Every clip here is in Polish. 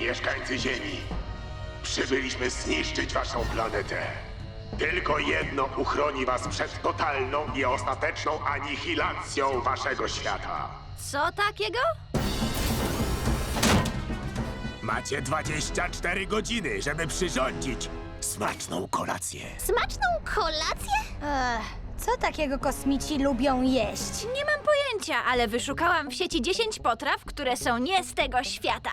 Mieszkańcy Ziemi, przybyliśmy zniszczyć waszą planetę. Tylko jedno uchroni was przed totalną i ostateczną anihilacją waszego świata. Co takiego? Macie 24 godziny, żeby przyrządzić smaczną kolację. Smaczną kolację? Ech, co takiego kosmici lubią jeść? Nie mam pojęcia, ale wyszukałam w sieci 10 potraw, które są nie z tego świata.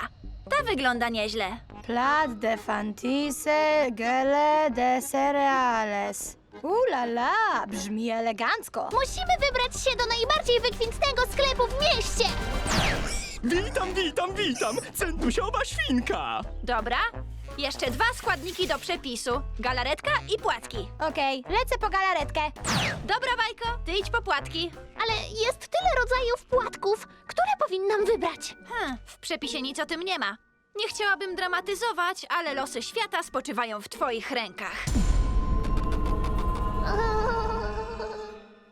Ta wygląda nieźle. Plat de fantise gele de cereales. Ulala, brzmi elegancko. Musimy wybrać się do najbardziej wykwintnego sklepu w mieście! Witam, witam, witam! Centusiowa świnka! Dobra. Jeszcze dwa składniki do przepisu. Galaretka i płatki. Okej, lecę po galaretkę. Dobra, Bajko, ty idź po płatki. Ale jest przepisie nic o tym nie ma. Nie chciałabym dramatyzować, ale losy świata spoczywają w twoich rękach.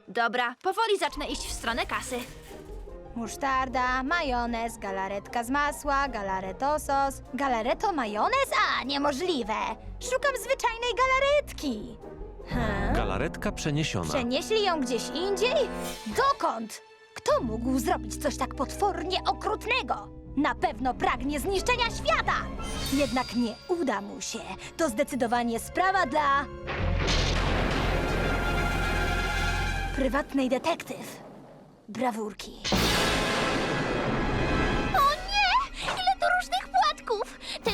Dobra, powoli zacznę iść w stronę kasy. Musztarda, majonez, galaretka z masła, galareto sos. Galareto majonez? A, niemożliwe. Szukam zwyczajnej galaretki. Hmm? Galaretka przeniesiona. Przenieśli ją gdzieś indziej? Dokąd? Kto mógł zrobić coś tak potwornie okrutnego? Na pewno pragnie zniszczenia świata! Jednak nie uda mu się. To zdecydowanie sprawa dla. prywatnej detektyw. Brawurki.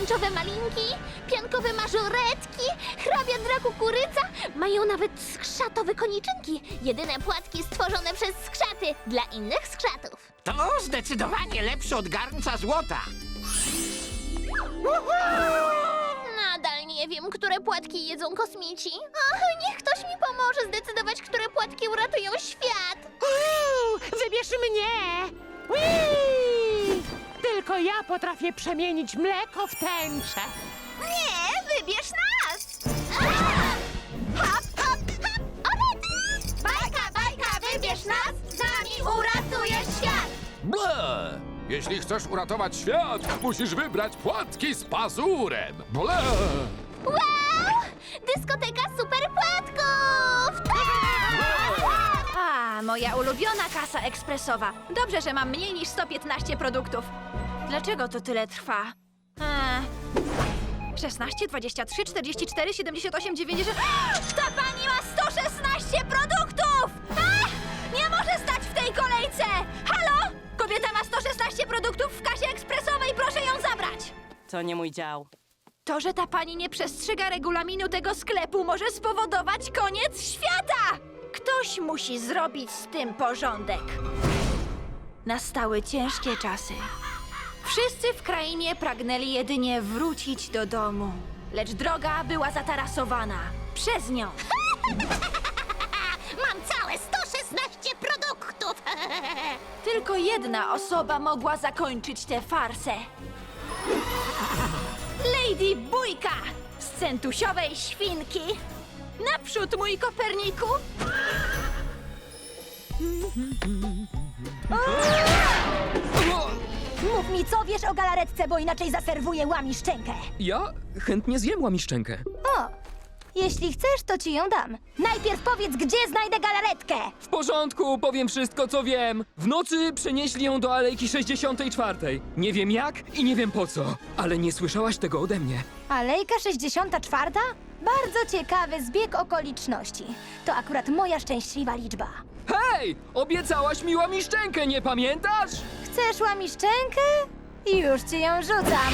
Tęczowe malinki, piankowe mażoretki, hrabia kukurydza, mają nawet skrzatowe koniczynki. Jedyne płatki stworzone przez skrzaty dla innych skrzatów. To zdecydowanie lepsze od garnca złota. Nadal nie wiem, które płatki jedzą kosmici. Ach, niech ktoś mi pomoże zdecydować, które płatki uratują świat. Ja potrafię przemienić mleko w tęczę. Nie, wybierz nas! Hop, hop, hop! Bajka, bajka, wybierz nas! Z nami uratujesz świat! Ble! Jeśli chcesz uratować świat, musisz wybrać płatki z pazurem. Ble! Wow! Dyskoteka super płatków! Tak! A, moja ulubiona kasa ekspresowa. Dobrze, że mam mniej niż 115 produktów. Dlaczego to tyle trwa? Eee, 16, 23, 44, 78, 90... Ta pani ma 116 produktów! Ach, nie może stać w tej kolejce! Halo? Kobieta ma 116 produktów w kasie ekspresowej, proszę ją zabrać! To nie mój dział. To, że ta pani nie przestrzega regulaminu tego sklepu, może spowodować koniec świata! Ktoś musi zrobić z tym porządek. Nastały ciężkie czasy. Wszyscy w krainie pragnęli jedynie wrócić do domu. Lecz droga była zatarasowana przez nią. Mam całe 116 produktów! Tylko jedna osoba mogła zakończyć tę farsę. Lady Bójka z centusiowej świnki. Naprzód, mój Koperniku! Mów mi, co wiesz o galaretce, bo inaczej zaserwuję łami szczękę. Ja chętnie zjem łamiszczenkę. O, jeśli chcesz, to ci ją dam. Najpierw powiedz, gdzie znajdę galaretkę. W porządku, powiem wszystko, co wiem. W nocy przenieśli ją do Alejki 64. Nie wiem jak i nie wiem po co, ale nie słyszałaś tego ode mnie. Alejka 64? Bardzo ciekawy zbieg okoliczności. To akurat moja szczęśliwa liczba. Hej! Obiecałaś mi łamiszczenkę, nie pamiętasz? Chcesz łamiszczenkę? Już ci ją rzucam.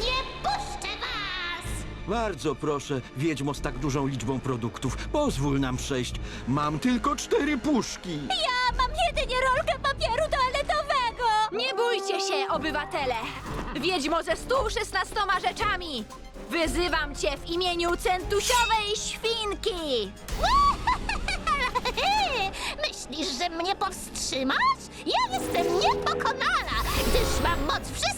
Nie puszczę was! Bardzo proszę, wiedźmo z tak dużą liczbą produktów, pozwól nam przejść. Mam tylko cztery puszki. Ja mam jedynie rolkę papieru toaletowego! Nie bójcie się, obywatele! Wiedźmo ze 116 rzeczami! Wyzywam cię w imieniu centusiowej świnki! Myślisz, że mnie powstrzymasz? Ja jestem niepokonana, gdyż mam moc wszystkich tych 116 produktów!